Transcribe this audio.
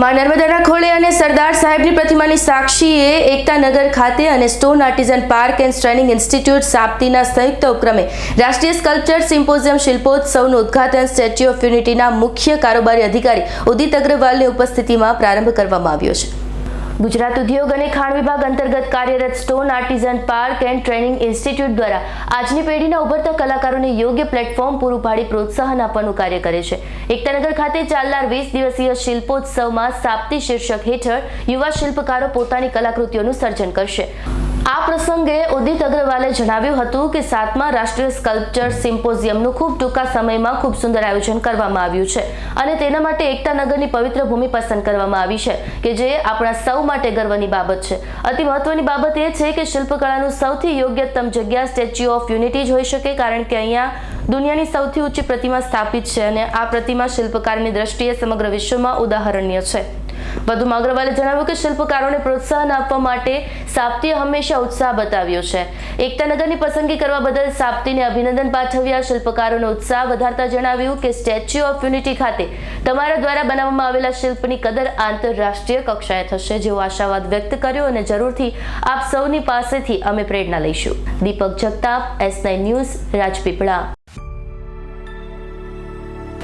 માં નર્મદાના ખોળે અને સરદાર સાહેબની પ્રતિમાની સાક્ષીએ એકતાનગર ખાતે અને stone artisan park and training institute સાપ્તીના સંયુક્ત ઉપક્રમે રાષ્ટ્રીય સ્કલ્પચર સિમ્પોઝિયમ શિલ્પોત્સવનું ઉદઘાટન સ્ટેચ્યુ ઓફ યુનિટીના મુખ્ય કારોબારી અધિકારી ઉદિત અગ્રવાલની ઉપસ્થિતિમાં પ્રારંભ કરવામાં આવ્યો છે. ગુજરાત ઉદ્યોગ અને ખાણ વિભાગ અંતર્ગત કાર્યરત stone artisan park and training institute દ્વારા આજની પેઢીના ઉભરતા કલાકારોને યોગ્ય પ્લેટફોર્મ પૂરું પાડી પ્રોત્સાહન આપવાનું કાર્ય કરે છે. એકતાનગર ખાતે ચાલનાર વીસ દિવસીય શિલ્પોત્સવમાં સાપ્તી શીર્ષક હેઠળ યુવા શિલ્પકારો પોતાની કલાકૃતિઓનું સર્જન કરશે. આ પ્રસંગે ઉદિત અગ્રવાલે જણાવ્યું હતું કે સાતમા રાષ્ટ્રીય સ્કલ્પચર સિમ્પોઝિયમનું ખૂબ ટૂંકા સમયમાં ખૂબ સુંદર આયોજન કરવામાં આવ્યું છે અને તેના માટે એકતાનગરની પવિત્ર ભૂમિ પસંદ કરવામાં આવી છે, કે જે આપણા સૌ માટે ગર્વની બાબત છે. અતિ મહત્વની બાબત એ છે કે શિલ્પકળાનું સૌથી યોગ્યતમ જગ્યા સ્ટેચ્યુ ઓફ યુનિટી જ હોઈ શકે, કારણ કે અહીંયા દુનિયાની સૌથી ઊંચી પ્રતિમા સ્થાપિત છે અને આ પ્રતિમા શિલ્પકારની દ્રષ્ટિએ સમગ્ર વિશ્વમાં ઉદાહરણીય છે. વધુમાં અગ્રવાલે જણાવ્યું કે શિલ્પકારોને પ્રોત્સાહન આપવા માટે સાપ્તીએ હંમેશા ઉત્સાહ બતાવ્યો છે. એકતાનગરની પસંદગી કરવા બદલ સાપ્તીને અભિનંદન પાઠવ્યા. શિલ્પકારોનો ઉત્સાહ વધારતા જણાવ્યું કે સ્ટેચ્યુ ઓફ યુનિટી ખાતે તમારા દ્વારા બનાવવામાં આવેલા શિલ્પની કદર આંતરરાષ્ટ્રીય કક્ષાએ થશે જેવો આશાવાદ વ્યક્ત કર્યો અને જરૂરથી આપ સૌની પાસેથી અમે પ્રેરણા લઈશું. Deepak Jagtap, S Nine News, Rajpipla.